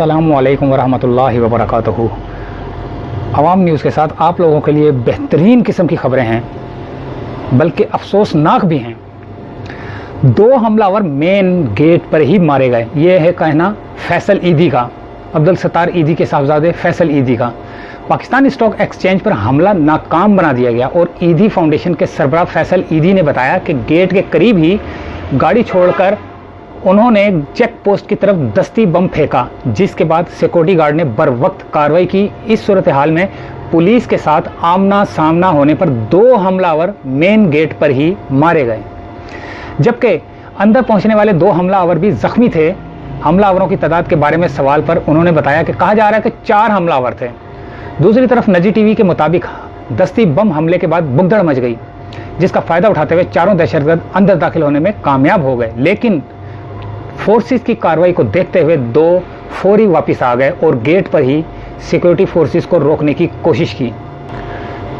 السلام علیکم ورحمۃ اللہ وبرکاتہ۔ عوام نیوز کے ساتھ آپ لوگوں کے لیے بہترین قسم کی خبریں ہیں، بلکہ افسوسناک بھی ہیں۔ دو حملہ ور مین گیٹ پر ہی مارے گئے۔ یہ ہے کہنا فیصل عیدی کا عبد الستار عیدی کے صاحبزادے فیصل عیدی کا۔ پاکستان اسٹاک ایکسچینج پر حملہ ناکام بنا دیا گیا اور عیدی فاؤنڈیشن کے سربراہ فیصل عیدی نے بتایا کہ گیٹ کے قریب ہی گاڑی چھوڑ کر انہوں نے چیک پوسٹ کی طرف دستی بم پھینکا، جس کے بعد سیکورٹی گارڈ نے بر وقت کاروائی کی۔ اس صورتحال میں پولیس کے ساتھ آمنا سامنا ہونے پر دو حملہ آور مین گیٹ پر ہی مارے گئے۔ جبکہ اندر پہنچنے والے دو حملہ آور بھی زخمی تھے، حملہ آوروں کی تعداد کے بارے میں سوال پر انہوں نے بتایا کہ کہا جا رہا ہے کہ چار حملہ آور تھے۔ دوسری طرف نجی ٹی وی کے مطابق دستی بم حملے کے بعد بگدڑ مچ گئی، جس کا فائدہ اٹھاتے ہوئے چاروں دہشت گرد اندر داخل ہونے میں کامیاب ہو گئے۔ لیکن فورسز کی کاروائی کو دیکھتے ہوئے دو فوری واپس آ گئے اور گیٹ پر ہی سیکورٹی فورسز کو روکنے کی کوشش کی۔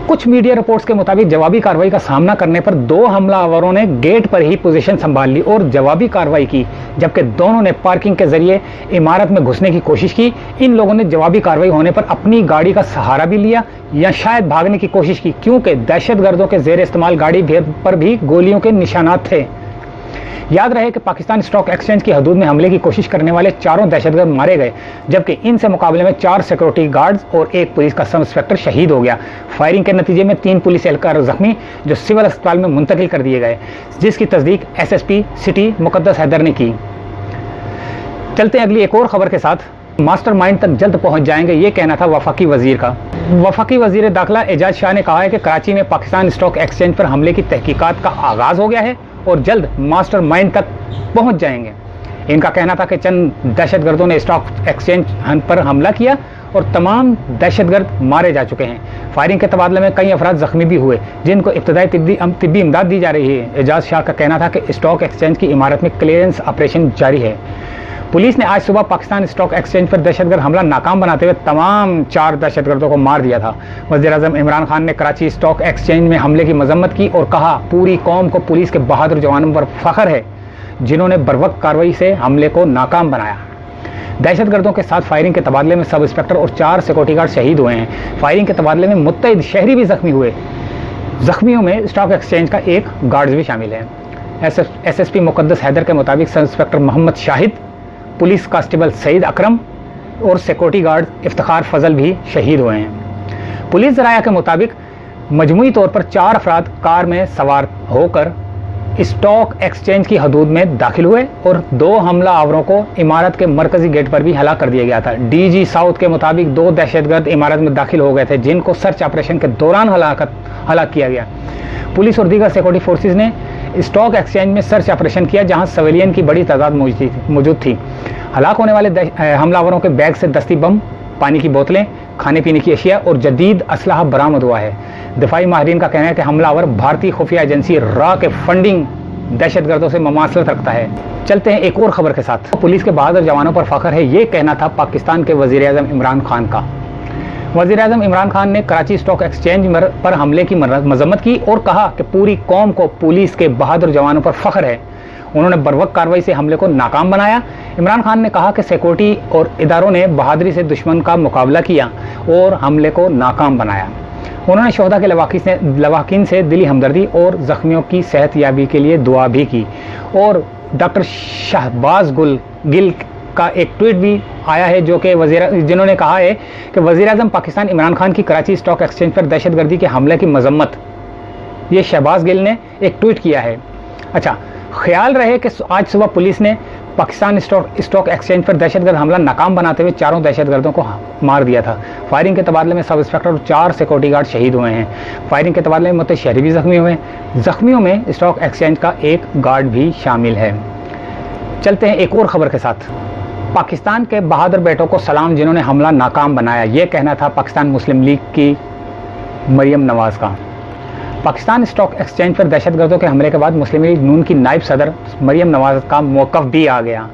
کچھ میڈیا رپورٹس کے مطابق جوابی کاروائی کا سامنا کرنے پر دو حملہ آوروں نے گیٹ پر ہی پوزیشن سنبھال لی اور جوابی کاروائی کی، جبکہ دونوں نے پارکنگ کے ذریعے عمارت میں گھسنے کی کوشش کی۔ ان لوگوں نے جوابی کاروائی ہونے پر اپنی گاڑی کا سہارا بھی لیا یا شاید بھاگنے کی کوشش کی، کیونکہ دہشت گردوں کے زیر استعمال گاڑی پر بھی گولیوں کے نشانات تھے۔ یاد رہے کہ پاکستان اسٹاک ایکسچینج کی حدود میں حملے کی کوشش کرنے والے چاروں دہشت گرد مارے گئے، جبکہ ان سے مقابلے میں چار سیکورٹی گارڈز اور ایک پولیس کا سب انسپیکٹر شہید ہو گیا۔ فائرنگ کے نتیجے میں تین پولیس اہلکار زخمی جو سول اسپتال میں منتقل کر دیے گئے، جس کی تصدیق ایس ایس پی سٹی مقدس حیدر نے کی۔ چلتے ہیں اگلی ایک اور خبر کے ساتھ۔ ماسٹر مائنڈ تک جلد پہنچ جائیں گے، یہ کہنا تھا وفاقی وزیر کا۔ وفاقی وزیر داخلہ اعجاز شاہ نے کہا ہے کہ کراچی میں پاکستان اسٹاک ایکسچینج پر حملے کی تحقیقات کا آغاز ہو گیا ہے۔ اور جلد ماسٹر مائنڈ تک پہنچ جائیں گے۔ ان کا کہنا تھا کہ چند دہشت گردوں نے اسٹاک ایکسچینج پر حملہ کیا اور تمام دہشت گرد مارے جا چکے ہیں۔ فائرنگ کے تبادلے میں کئی افراد زخمی بھی ہوئے، جن کو ابتدائی طبی امداد دی جا رہی ہے۔ اعجاز شاہ کا کہنا تھا کہ اسٹاک ایکسچینج کی عمارت میں کلیئرنس آپریشن جاری ہے۔ پولیس نے آج صبح پاکستان اسٹاک ایکسچینج پر دہشت گرد حملہ ناکام بناتے ہوئے تمام چار دہشت گردوں کو مار دیا تھا۔ وزیر اعظم عمران خان نے کراچی اسٹاک ایکسچینج میں حملے کی مذمت کی اور کہا، پوری قوم کو پولیس کے بہادر جوانوں پر فخر ہے، جنہوں نے بروقت کاروائی سے حملے کو ناکام بنایا۔ دہشت گردوں کے ساتھ فائرنگ کے تبادلے میں سب انسپیکٹر اور چار سیکورٹی گارڈ شہید ہوئے ہیں۔ فائرنگ کے تبادلے میں متحد شہری بھی زخمی ہوئے۔ زخمیوں میں اسٹاک ایکسچینج کا ایک گارڈز بھی شامل ہے ایس ایس پی مقدس حیدر کے مطابق sub inspector Muhammad Shahid police constable Saeed Akram اور سیکورٹی گارڈ افتخار فضل بھی شہید ہوئے ہیں۔ پولیس ذرائع کے مطابق مجموعی طور پر چار افراد کار میں سوار ہو کر اسٹاک ایکسچینج کی حدود میں داخل ہوئے اور دو حملہ آوروں کو عمارت کے مرکزی گیٹ پر بھی ہلاک کر دیا گیا تھا۔ ڈی جی ساؤتھ کے مطابق دو دہشت گرد عمارت میں داخل ہو گئے تھے جن کو سرچ آپریشن کے دوران ہلاکت ہلاک کیا گیا۔ پولیس اور دیگر سیکورٹی فورسز نے اسٹاک ایکسچینج میں سرچ آپریشن کیا جہاں سویلین کی بڑی تعداد موجود تھی ہلاک ہونے والے حملہ آوروں کے بیگ سے دستی بم، پانی کی بوتلیں، کھانے پینے کی اشیاء اور جدید اسلحہ برآمد ہوا ہے۔ دفاعی ماہرین کا کہنا ہے کہ حملہ آور بھارتی خفیہ ایجنسی را کے فنڈنگ دہشت گردوں سے مماثلت رکھتا ہے۔ چلتے ہیں ایک اور خبر کے ساتھ۔ پولیس کے بہادر جوانوں پر فخر ہے، یہ کہنا تھا پاکستان کے وزیر اعظم عمران خان کا۔ وزیر اعظم عمران خان نے کراچی اسٹاک ایکسچینج پر حملے کی مذمت کی اور کہا کہ پوری قوم کو پولیس کے بہادر جوانوں پر فخر ہے۔ انہوں نے بروقت کاروائی سے حملے کو ناکام بنایا۔ عمران خان نے کہا کہ سیکورٹی اور اداروں نے بہادری سے دشمن کا مقابلہ کیا اور حملے کو ناکام بنایا۔ انہوں نے شہدا کے لواحقین سے دلی ہمدردی اور زخمیوں کی صحت یابی کے لیے دعا بھی کی۔ اور ڈاکٹر شہباز گل گل کا ایک ٹویٹ بھی آیا ہے جو کہ وزیر جنہوں نے کہا ہے کہ وزیر اعظم پاکستان عمران خان کی کراچی اسٹاک ایکسچینج پر دہشت گردی کے حملے کی مذمت۔ یہ شہباز گل نے ایک ٹویٹ کیا ہے۔ اچھا خیال رہے کہ آج صبح پولیس نے پاکستان اسٹاک اسٹاک ایکسچینج پر دہشت گرد حملہ ناکام بناتے ہوئے چاروں دہشت گردوں کو مار دیا تھا۔ فائرنگ کے تبادلے میں سب انسپیکٹر اور چار سیکورٹی گارڈ شہید ہوئے ہیں۔ فائرنگ کے تبادلے میں مت شہری بھی زخمی ہوئے ہیں۔ زخمیوں میں اسٹاک ایکسچینج کا ایک گارڈ بھی شامل ہے۔ چلتے ہیں ایک اور خبر کے ساتھ۔ پاکستان کے بہادر بیٹوں کو سلام جنہوں نے حملہ ناکام بنایا، یہ کہنا تھا پاکستان مسلم لیگ کی مریم نواز کا۔ پاکستان اسٹاک ایکسچینج پر دہشت گردوں کے حملے کے بعد مسلم لیگ نون کی نائب صدر مریم نواز کا موقف بھی آ گیا۔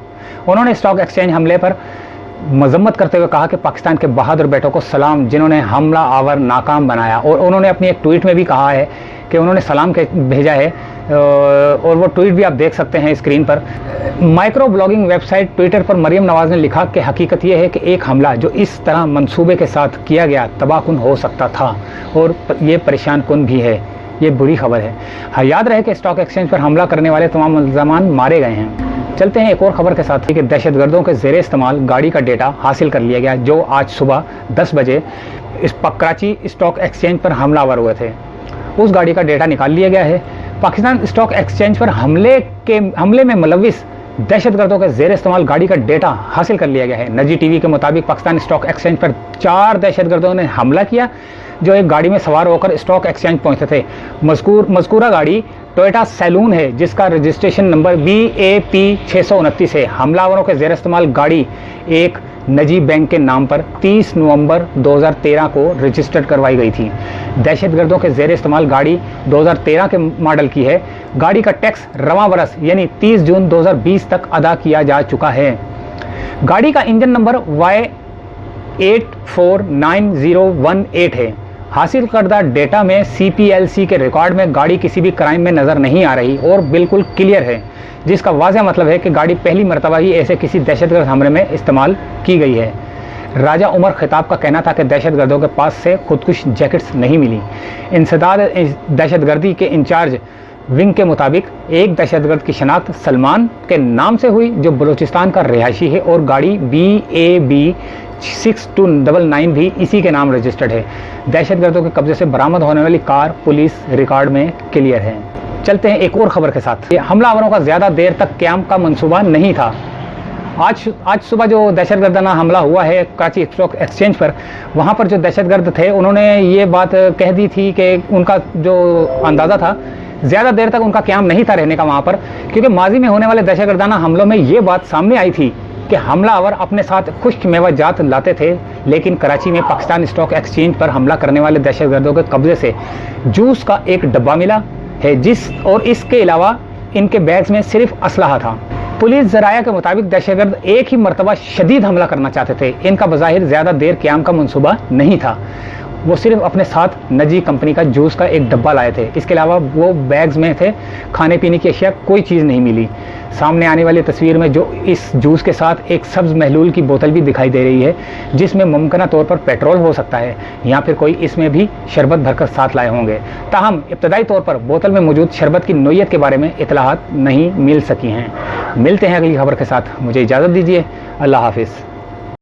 انہوں نے اسٹاک ایکسچینج حملے پر مذمت کرتے ہوئے کہا کہ پاکستان کے بہادر بیٹوں کو سلام، جنہوں نے حملہ آور ناکام بنایا۔ اور انہوں نے اپنی ایک ٹویٹ میں بھی کہا ہے کہ انہوں نے سلام بھیجا ہے اور وہ ٹویٹ بھی آپ دیکھ سکتے ہیں اسکرین پر۔ Micro blogging website Twitter پر مریم نواز نے لکھا کہ حقیقت یہ ہے کہ ایک حملہ جو اس طرح منصوبے کے ساتھ کیا گیا، تباہ کن ہو سکتا تھا، اور یہ پریشان کن بھی ہے۔ یہ بری خبر ہے۔ ہاں، یاد رہے کہ اسٹاک ایکسچینج پر حملہ کرنے والے تمام ملزمان مارے گئے ہیں۔ چلتے ہیں ایک اور خبر کے ساتھ کہ دہشت گردوں کے زیر استعمال گاڑی کا ڈیٹا حاصل کر لیا گیا، جو آج صبح دس بجے اس کراچی اسٹاک ایکسچینج پر حملہ آور ہوئے تھے۔ اس گاڑی کا ڈیٹا نکال لیا گیا ہے۔ پاکستان اسٹاک ایکسچینج پر حملے کے حملے میں ملوث دہشت گردوں کے زیر استعمال گاڑی کا ڈیٹا حاصل کر لیا گیا ہے۔ نجی ٹی وی کے مطابق پاکستان اسٹاک ایکسچینج پر چار دہشت گردوں نے حملہ کیا، جو ایک گاڑی میں سوار ہو کر اسٹاک ایکسچینج پہنچتے تھے۔ مذکور مذکورہ گاڑی ٹوئٹا سیلون ہے، جس کا registration number B A P چھ سو انتیس ہے۔ حملہ آوروں کے زیر استعمال گاڑی ایک نجی بینک کے نام پر تیس نومبر دو ہزار تیرہ کو رجسٹرڈ کروائی گئی تھی۔ دہشت گردوں کے زیر استعمال گاڑی دو ہزار تیرہ کے ماڈل کی ہے۔ گاڑی کا ٹیکس رواں برس یعنی تیس جون دو ہزار بیس تک ادا کیا جا چکا ہے۔ گاڑی کا engine number Y eight four nine zero one eight ہے۔ حاصل کردہ ڈیٹا میں سی پی ایل سی کے ریکارڈ میں گاڑی کسی بھی کرائم میں نظر نہیں آ رہی اور بالکل کلیئر ہے، جس کا واضح مطلب ہے کہ گاڑی پہلی مرتبہ ہی ایسے کسی دہشت گرد حملے میں استعمال کی گئی ہے۔ راجہ عمر خطاب کا کہنا تھا کہ دہشت گردوں کے پاس سے خودکش جیکٹس نہیں ملی۔ انسداد دہشت گردی کے انچارج ونگ کے مطابق ایک دہشت گرد کی شناخت سلمان کے نام سے ہوئی، جو بلوچستان کا رہائشی ہے اور گاڑی B A B six two double nine بھی اسی کے نام رجسٹرڈ ہے۔ دہشت گردوں کے قبضے سے برآمد ہونے والی کار پولیس ریکارڈ میں کلیئر ہے۔ چلتے ہیں ایک اور خبر کے ساتھ۔ یہ حملہ آوروں کا زیادہ دیر تک قیام کا منصوبہ نہیں تھا۔ آج آج صبح جو دہشت گردانہ حملہ ہوا ہے کراچی اسٹاک ایکسچینج پر، وہاں پر جو دہشت گرد تھے، انہوں نے یہ بات کہہ دی تھی کہ ان کا جو اندازہ تھا، زیادہ دیر تک ان کا قیام نہیں تھا رہنے کا وہاں پر، کیونکہ ماضی میں ہونے والے دہشت گردانہ حملوں میں یہ بات سامنے آئی تھی۔ کہ حملہ آور اپنے ساتھ خشک میوہ جات لاتے تھے، لیکن کراچی میں پاکستان اسٹاک ایکسچینج پر حملہ کرنے والے دہشت گردوں کے قبضے سے جوس کا ایک ڈبہ ملا ہے، جس اور اس کے علاوہ ان کے بیگز میں صرف اسلحہ تھا۔ پولیس ذرائع کے مطابق دہشت گرد ایک ہی مرتبہ شدید حملہ کرنا چاہتے تھے۔ ان کا بظاہر زیادہ دیر قیام کا منصوبہ نہیں تھا۔ وہ صرف اپنے ساتھ نجی کمپنی کا جوس کا ایک ڈبہ لائے تھے۔ اس کے علاوہ وہ بیگز میں تھے۔ کھانے پینے کی اشیاء کوئی چیز نہیں ملی۔ سامنے آنے والی تصویر میں جو اس جوس کے ساتھ ایک سبز محلول کی بوتل بھی دکھائی دے رہی ہے، جس میں ممکنہ طور پر پیٹرول ہو سکتا ہے، یا پھر کوئی اس میں بھی شربت بھر کر ساتھ لائے ہوں گے۔ تاہم، ابتدائی طور پر بوتل میں موجود شربت کی نوعیت کے بارے میں اطلاعات نہیں مل سکی ہیں۔ ملتے ہیں اگلی خبر کے ساتھ۔ مجھے اجازت دیجیے اللہ حافظ۔